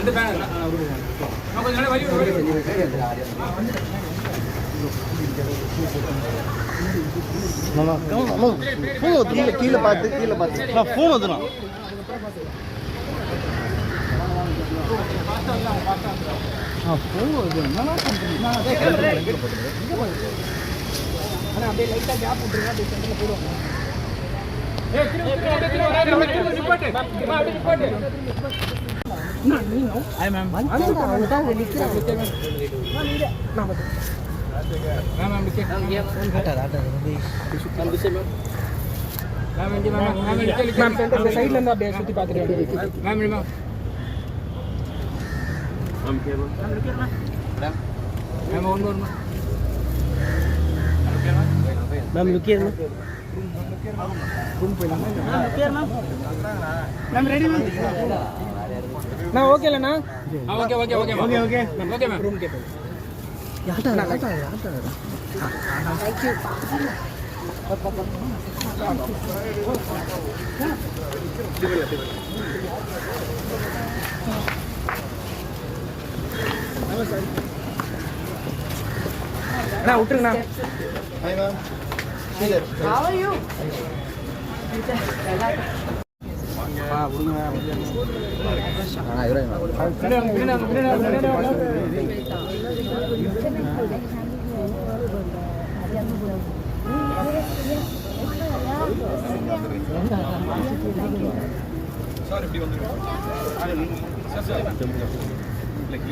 அந்த நான் கொஞ்சம் வழி வழி கீழே கீழே பார்த்து கீழே பார்த்து நான் ஃபோன் ஏய் திரும்ப திரும்ப திரும்ப திரும்ப நிப்பாட்டு அம்மா, அப்படியே நிப்பாட்டு மேம் அப்படி கேட்க மேம் இங்க மேம் மேம் இங்க சுத்தி பாத்துட்டு மேம் மேம் மேம் ஒன்று ஒன்று மேம் லுக்கியர் நான் ஓகே இல்லண்ணா okay okay okay okay okay okay ma'am room கேட்போம் அண்ணா விட்டுருங்கண்ணா ஹாய் மேம் ஸ்ரீதர் ஆ இவரே மேம் பின்னாடி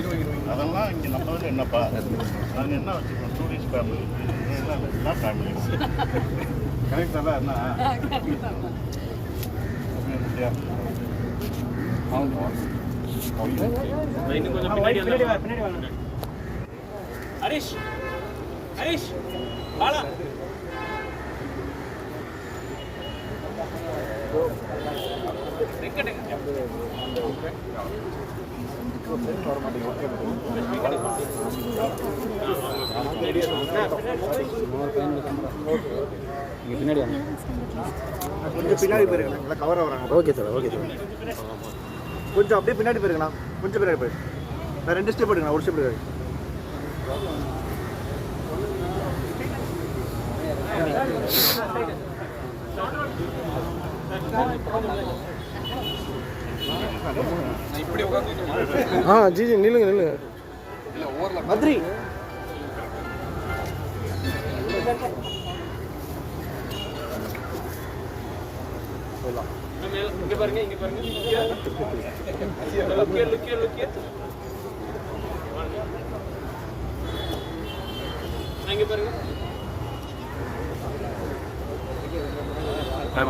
வாங்க, அதெல்லாம் இங்கே நம்ம வந்து என்னப்பா? நாங்கள் என்ன வச்சுக்கோம் டூரிஸ்ட் ஃபேமிலி எல்லாம் ஃபேமிலி கரெக்டாக தான் என்ன? ஹரிஷ் ஹரிஷ் பாலா கொஞ்சம் பின்னாடி போயிருக்கலாம் நல்லா கவர் ஆகிறாங்க ஓகே சார் ஓகே சார் கொஞ்சம் அப்படியே பின்னாடி போயிருக்கலாம். கொஞ்சம் பின்னாடி போயிரு. நான் ரெண்டு ஸ்டெப் எடுங்க ஒரு ஸ்டெப் எடுங்க ஆ ஜி ஜி நில்லுங்க நில்லுங்க. மத்ரி இங்க பாருங்க இங்க பாருங்க லுக்கிய லுக்கிய லுக்கிய இங்க பாருங்க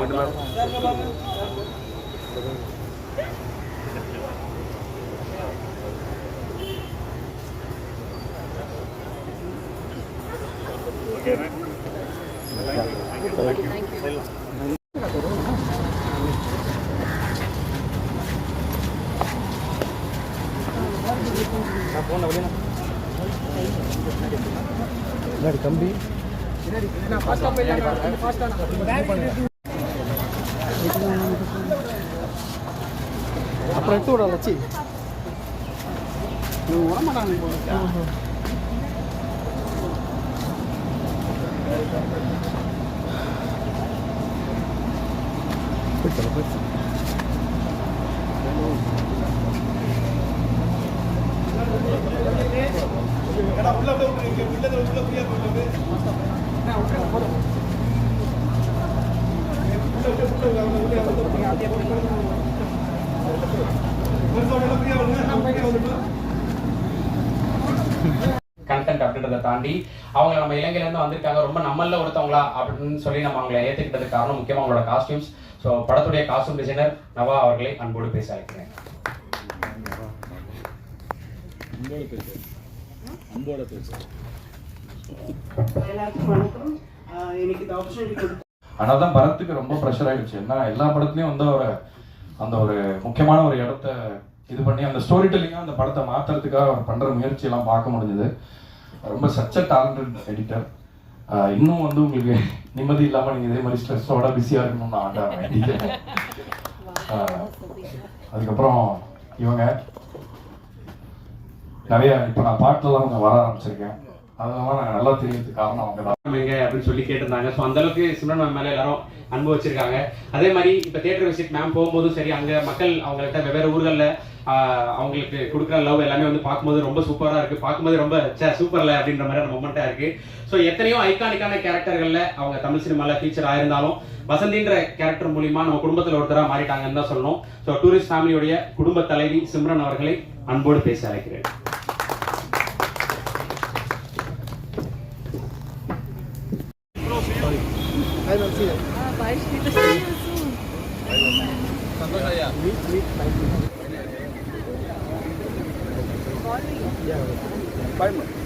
பின்னாடி கம்பி நான் ஃபாஸ்டா போயிடலாம் கொஞ்சம் ஃபாஸ்டா அப்புறம் எடுத்து விட லட்சி கண்டென்ட் அப்படின்றத தாண்டி அவங்க நம்ம இலங்கையில இருந்து வந்திருக்காங்க. ரொம்ப நம்மள ஒருத்தவங்களா அப்படின்னு சொல்லி நம்ம அவங்களை ஏத்துக்கிட்டதுக்கு காரணம் முக்கியமா அவங்களோட காஸ்டியூம்ஸ் ஸோ படத்துடைய காஸ்டியூம் டிசைனர் நவா அவர்களை அன்போடு பேச அழைக்கிறேன். ஆனால் தான் பரத்துக்கு ரொம்ப ப்ரெஷர் ஆயிடுச்சு. ஏன்னா எல்லா படத்துலையும் வந்து ஒரு அந்த ஒரு முக்கியமான ஒரு இடத்த இது பண்ணி அந்த ஸ்டோரி டெல்லிங்காக அந்த படத்தை மாற்றுறதுக்காக அவர் பண்ணுற முயற்சியெல்லாம் பார்க்க முடிஞ்சது. ரொம்ப சச்ச டேலண்டட் எடிட்டர் இன்னும் வந்து உங்களுக்கு நிம்மதி இல்லாமல் நீங்கள் இதே மாதிரி ஸ்ட்ரெஸ்ஸோட பிஸியாக இருக்கணும்னு நான் அதுக்கப்புறம் இவங்க நிறைய இப்போ நான் பாட்டுலாம் கொஞ்சம் வர ஆரம்பிச்சிருக்கேன். அதெல்லாம் நாங்கள் நல்லா தெரியறதுக்கு காரணம் அவங்க தான் எங்க அப்படின்னு சொல்லி கேட்டிருந்தாங்க. ஸோ அந்தளவுக்கு சிம்ரன் மேம் மேலே எல்லாரும் அன்பு வச்சிருக்காங்க. அதே மாதிரி இப்போ தியேட்டர் விசிட் மேம் போகும்போதும் சரி அங்கே மக்கள் அவங்கள்ட்ட வெவ்வேறு ஊர்களில் அவங்களுக்கு கொடுக்குற லவ் எல்லாமே வந்து பார்க்கும்போது ரொம்ப சூப்பராக இருக்குது பார்க்கும்போது ரொம்ப சே சூப்பரில் அப்படின்ற மாதிரியான மொமெண்ட்டாக இருக்குது ஸோ எத்தனையோ ஐகானிக்கான கேரக்டர்களில் அவங்க தமிழ் சினிமாவில் ஃபீச்சர் ஆயிருந்தாலும் வசந்தின்ற கேரக்டர் மூலிமா நம்ம குடும்பத்தில் ஒருத்தராக மாறிட்டாங்கன்னு தான் சொல்லணும். ஸோ டூரிஸ்ட் ஃபேமிலியுடைய குடும்ப தலைவி சிம்ரன் அவர்களை அன்போடு பேச அழைக்கிறேன். Five months.